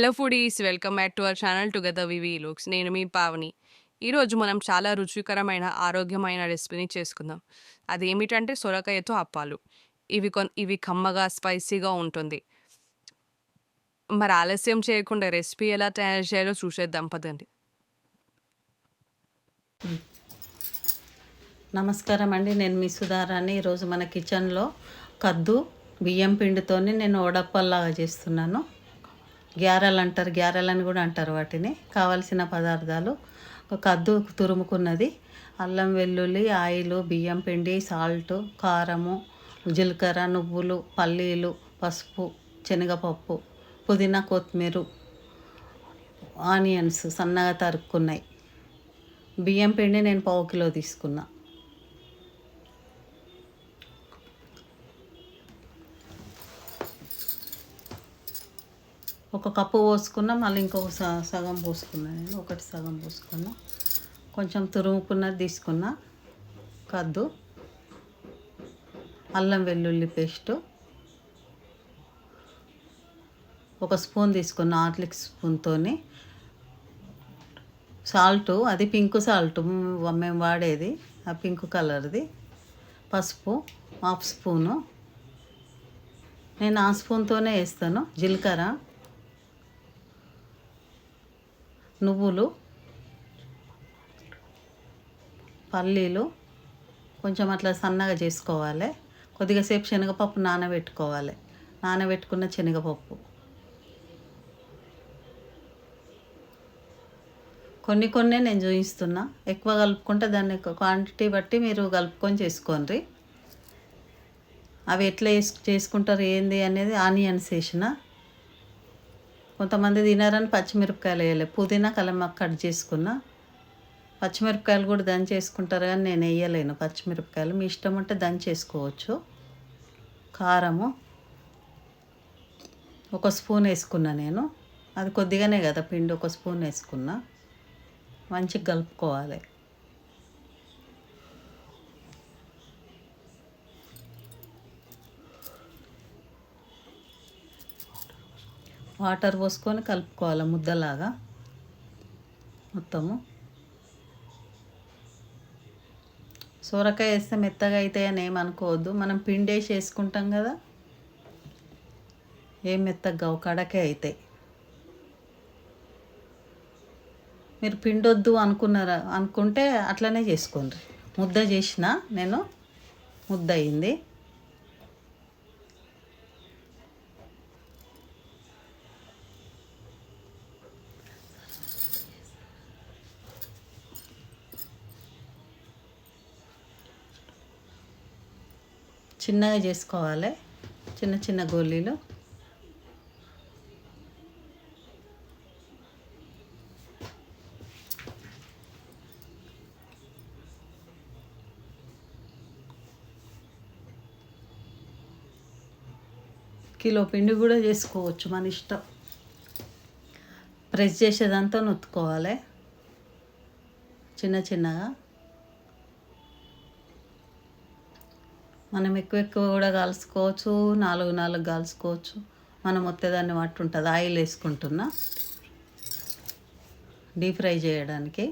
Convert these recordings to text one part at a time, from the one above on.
Hello foodies welcome back to our channel together we looks నేను మీ పావని. ఈరోజు మనం చాలా రుచికరమైన ఆరోగ్యమైన రెసిపీని చేసుకుందాం. అది ఏమిటంటే సొరకాయతో అప్పాలు. ఇవి కొన్ ఇవి కమ్మగా స్పైసీగా ఉంటుంది. మరి ఆలస్యం చేయకుండా రెసిపీ ఎలా తయారు చేయాలో చూసేద్దాం పదండి. నమస్కారం అండి. నేను మీ సుధారాణి. ఈరోజు మన కిచెన్లో కద్దు బియ్యం పిండితోనే నేను ఓడప్పల్లాగా చేస్తున్నాను. గ్యారెలు అంటారు గ్యారెలని కూడా అంటారు వాటిని. కావలసిన పదార్థాలు ఒక కద్దు తురుముకున్నది. అల్లం వెల్లుల్లి ఆయిల్ బియ్యం పిండి సాల్ట్ కారము జీలకర్ర నువ్వులు పల్లీలు పసుపు శనగపప్పు పుదీనా కొత్తిమీర ఆనియన్స్ సన్నగా తరుక్కున్నాయి. బియ్యం పిండి నేను పావు కిలో తీసుకున్నా. ఒక కప్పు పోసుకున్నా మళ్ళీ ఇంకొక స- సగం పోసుకున్నా నేను. ఒకటి సగం పోసుకున్నా. కొంచెం తురుముకున్నది తీసుకున్నా. కద్దు అల్లం వెల్లుల్లి పేస్టు ఒక స్పూన్ తీసుకున్న ఆట్లిక్ స్పూన్తోని సాల్ట్ అది పింక్ సాల్ట్. మేము వాడేది ఆ పింక్ కలర్ది. పసుపు హాఫ్ స్పూను. నేను ఆ స్పూన్తోనే వేస్తాను. జీలకర్ర నువ్వులు పల్లీలు కొంచెం అట్లా సన్నగా చేసుకోవాలి. కొద్దిగా సేపు శనగపప్పు నానబెట్టుకోవాలి. నానబెట్టుకున్న శనగపప్పు. కొన్ని కొన్ని నేను చూపిస్తున్నా ఎక్కువ కలుపుకుంటే దాన్ని క్వాంటిటీ బట్టి మీరు కలుపుకొని చేసుకోండి. అవి ఎట్లా చేసు చేసుకుంటారు ఏంది అనేది ఆనియన్స్ వేసిన కొంతమంది తినారని పచ్చిమిరపకాయలు వేయలే. పుదీనా కలమాకు కట్ చేసుకున్నా. పచ్చిమిరపకాయలు కూడా దంచేసుకుంటారు కానీ నేను వేయలేను పచ్చిమిరపకాయలు. మీ ఇష్టం ఉంటే దంచేసుకోవచ్చు కారము ఒక స్పూన్ వేసుకున్నా నేను. అది కొద్దిగానే కదా పిండి ఒక స్పూన్ వేసుకున్నా. మంచిగా కలుపుకోవాలి. వాటర్ పోసుకొని కలుపుకోవాలి ముద్దలాగా మొత్తము. సొరకాయ వేస్తే మెత్తగా అవుతాయని ఏమనుకోవద్దు మనం పిండేసి వేసుకుంటాం కదా ఏం మెత్తగా కడకే అవుతాయి. మీరు పిండొద్దు అనుకున్నారా అనుకుంటే అట్లనే చేసుకోండి. ముద్ద చేసిన నేను ముద్ద అయింది. చిన్నగా చేసుకోవాలి. చిన్న చిన్న గోళీలు. కిలో పిండి కూడా చేసుకోవచ్చు మన ఇష్టం. ప్రెస్ చేసేదంతా నొత్తుకోవాలి. చిన్న చిన్నగా. మనం ఎక్కువ ఎక్కువ కూడా కలుసుకోవచ్చు నాలుగు నాలుగు కలుసుకోవచ్చు మనం ఒత్తేదాన్ని పట్టు ఉంటుంది ఆయిల్ వేసుకుంటున్నా. డీప్ ఫ్రై చేయడానికి.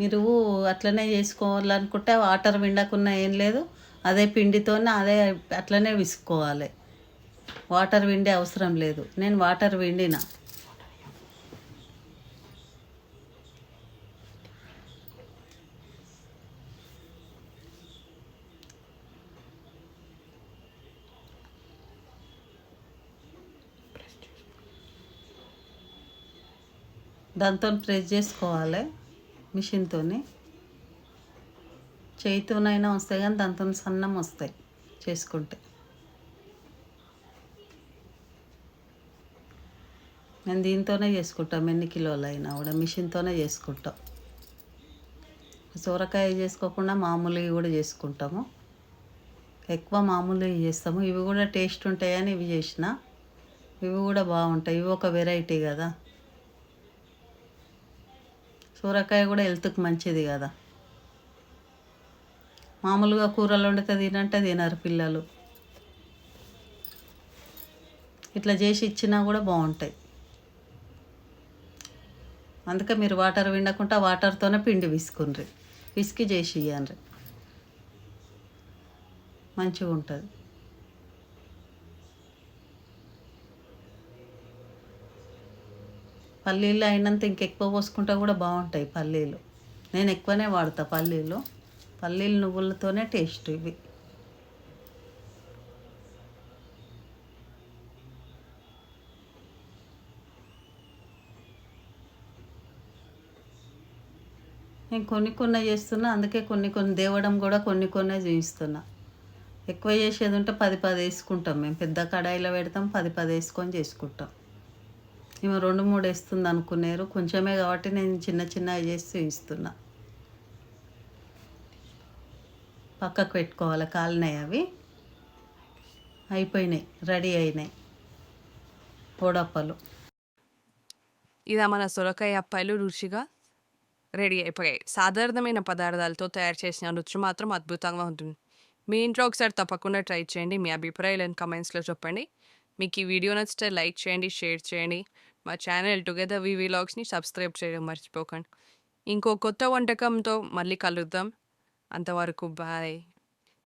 మీరు అట్లనే చేసుకోవాలనుకుంటే వాటర్ విండకున్నా ఏం లేదు. అదే పిండితోనే అదే అట్లనే విసుకోవాలి. వాటర్ విండే అవసరం లేదు. నేను వాటర్ విండిన. దాంతో ప్రెస్ చేసుకోవాలి మిషన్తోని. చేయితోనైనా వస్తాయి కానీ దాంతో సన్నం వస్తాయి చేసుకుంటే. మేము దీంతోనే చేసుకుంటాం ఎన్ని కిలోలు అయినా కూడా మిషన్తోనే చేసుకుంటాం. సొరకాయ చేసుకోకుండా మామూలుగా కూడా చేసుకుంటాము. ఎక్కువ మామూలుగా చేస్తాము. ఇవి కూడా టేస్ట్ ఉంటాయని ఇవి చేసిన ఇవి కూడా బాగుంటాయి. ఇవి ఒక వెరైటీ కదా. సూరకాయ కూడా హెల్త్కి మంచిది కదా. మామూలుగా కూరలు వండితే తినంటే తినరు పిల్లలు. ఇట్లా చేసి ఇచ్చినా కూడా బాగుంటాయి. అందుకే మీరు వాటర్ విండకుండా వాటర్తోనే పిండి విసుకుని విసికి చేసి ఇవ్వండి మంచిగా ఉంటుంది. పల్లీలు అయినంత ఇంకెక్కువ పోసుకుంటా కూడా బాగుంటాయి పల్లీలు. నేను ఎక్కువనే వాడతా పల్లీలు. పల్లీలు నువ్వులతోనే టేస్ట్ ఇవి. నేను కొన్ని కొన్ని చేస్తున్నా అందుకే కొన్ని కొన్ని దేవడం కూడా కొన్ని కొన్ని చేయిస్తున్నా. ఎక్కువ చేసేది ఉంటే పది పది వేసుకుంటాం మేము. పెద్ద కడాయిలో పెడతాం పది పది వేసుకొని చేసుకుంటాం. మేము రెండు మూడు వేస్తుంది అనుకున్నారు. కొంచెమే కాబట్టి నేను చిన్న చిన్నవి చేసి చూపిస్తున్నా పక్కకు పెట్టుకోవాలి కాలినాయి అవి. అయిపోయినాయి రెడీ అయినాయి. పొడప్పలు. ఇదా మన సొరకాయ అప్పాయిలు రుచిగా. రెడీ అయిపోయాయి సాధారణమైన పదార్థాలతో తయారు చేసిన రుచి మాత్రం అద్భుతంగా ఉంటుంది. మీ ఇంట్లో ఒకసారి తప్పకుండా ట్రై చేయండి. మీ అభిప్రాయాలను కమెంట్స్లో చెప్పండి. మీకు ఈ వీడియో నచ్చితే లైక్ చేయండి షేర్ చేయండి. మా ఛానల్ టుగెదర్ వి వ్లాగ్స్ని సబ్స్క్రైబ్ చేయడం మర్చిపోకండి. ఇంకో కొత్త వంటకంతో మళ్ళీ కలుద్దాం. అంతవరకు బాయ్.